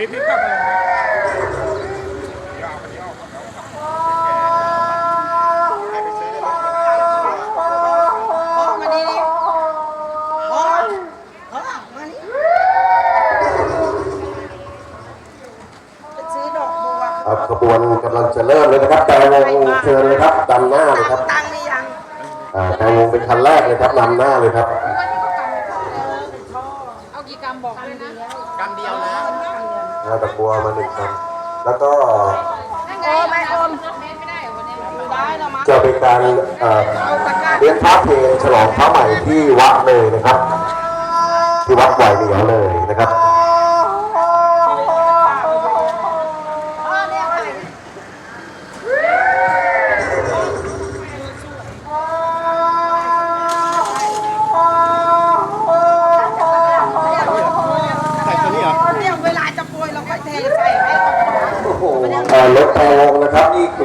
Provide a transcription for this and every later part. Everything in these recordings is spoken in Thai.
พี่พี่กลับมาเลยพ่อมานี่ดิพ่อพ่อมานี่ไปซื้อดอกบัวครับขบวนกำลังจะเริ่มเลยนะครับแต่วงเชิญเลยครับดำหน้าเลยครับตังค์นี่ยังอ่าแต่วงเป็นคันแรกเลยครับนำหน้าเลยครับเอากี่กรัมบอกเลยนะกำเดียวนะห นะตะกัวมาหนึ่งคันแล้วก็โอ้ไม่อมจะเป็นการเอ่อเลี้ยงพระเพลงฉลองพระใหม่ที่วัดเลยนะครับ ที่วัดไหวเหนียวเลยนะครับ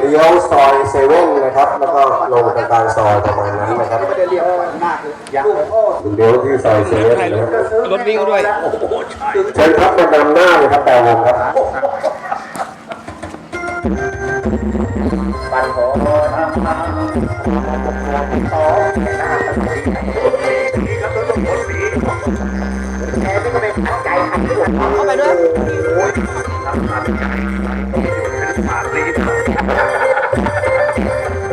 เลี้ยวซอยเซเว่นนะครับแล้วก็ลงไปกลางซอยประมาณนั้นนะครับไม่ได้เรียกมากเลยยังเลี้ยวที่ซอยเซเว่นนะครับรถวิ่งด้วยเชิญครับมานำหน้าเลยครับแต่วงครับปันขอทำทางขอหน้าตาสีครับรถรถสีแกนี่ก็เป็นขัดใจขัดเลือดเข้าไปด้วย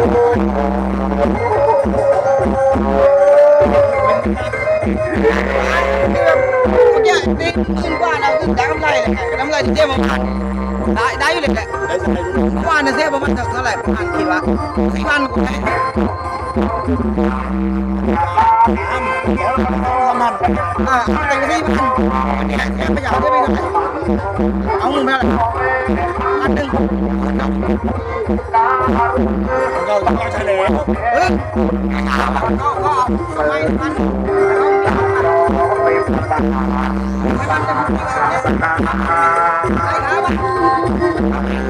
เมื่อกี้ นี่ขึ้นกานะขึ้นได้กำไรเลยกำไรที่เระมาณได้ได้อยู่เลยและเมื่อวานเนี่ยเจ๊ประมาณเท่าไหร่ประมาณกี่วะสี่พันกว่ามันอ่าเอาแต่สี่พันเนี่ยแค่ประได้ไหมครับ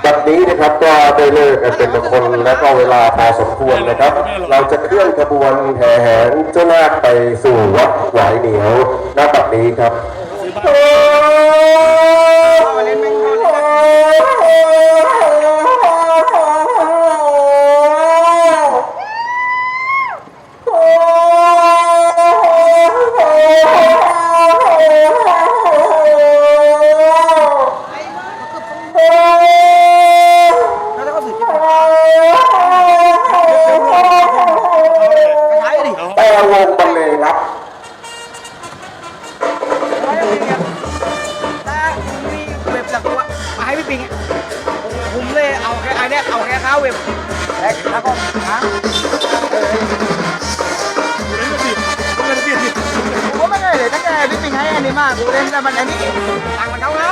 แต่บอกบัดนี้นะครับก็ได้เลิกกันเป็นมงคลและก็เวลาพอสมควรนะครับ เราจะเคลื่อนขบวนแห่แหนเจ้านาคไปสู่วัดหวายเหนียวณบัดนี้ครับ มาเล่นแม่งเขาเลย แล้วถ้าเขาถือที่ไหนใช้ดิ แต่ วงบรรเลงครับถ้ามีเว็บหลักตัวมาให้พี่ปิงผมเลยเอาแค่ไอ้เนี่ยเอาแค่ข้าวเว็บแล้วก็หาผมไม่เคยเลยตั้งแต่พี่ปิงให้อันนี้มากกูเล่นแต่มันอันนี้ตังค์มันเท่าไหร่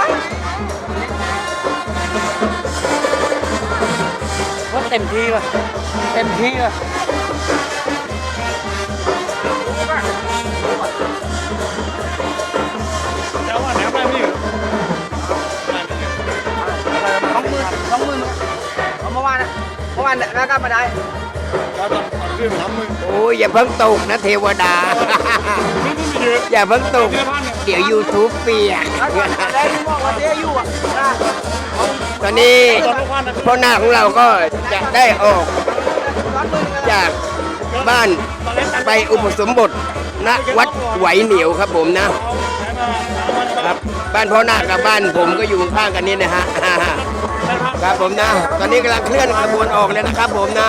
ว่าเต็มที่ป่ะเต็มที่เล สองหมื่นเอาเมื่อวานอะเมื่อวานแล้วก็มาได้เราจะขึ้นสามหมื่นโอ้ยอย่าเพิ่งตกนะเทวดานี่นี่เยอะอย่าเพิ่งตก เดี๋ยว YouTube เปียก แล้วก็ได้ที่บอกว่าเสียอยู่อะตอนนี้พ่อหน้าของเราก็จะได้ออกร้อนมือกันจากบ้านไปอุปสมบทณวัดไหวเหนียวครับผมนะ ครับบ้านพ่อหน้ากับบ้านผมก็อยู่ข้างกันนี่นะฮะครับผมนะ ตอนนี้กำลังเคลื่อนขบวนออกเลยนะครับผมนะ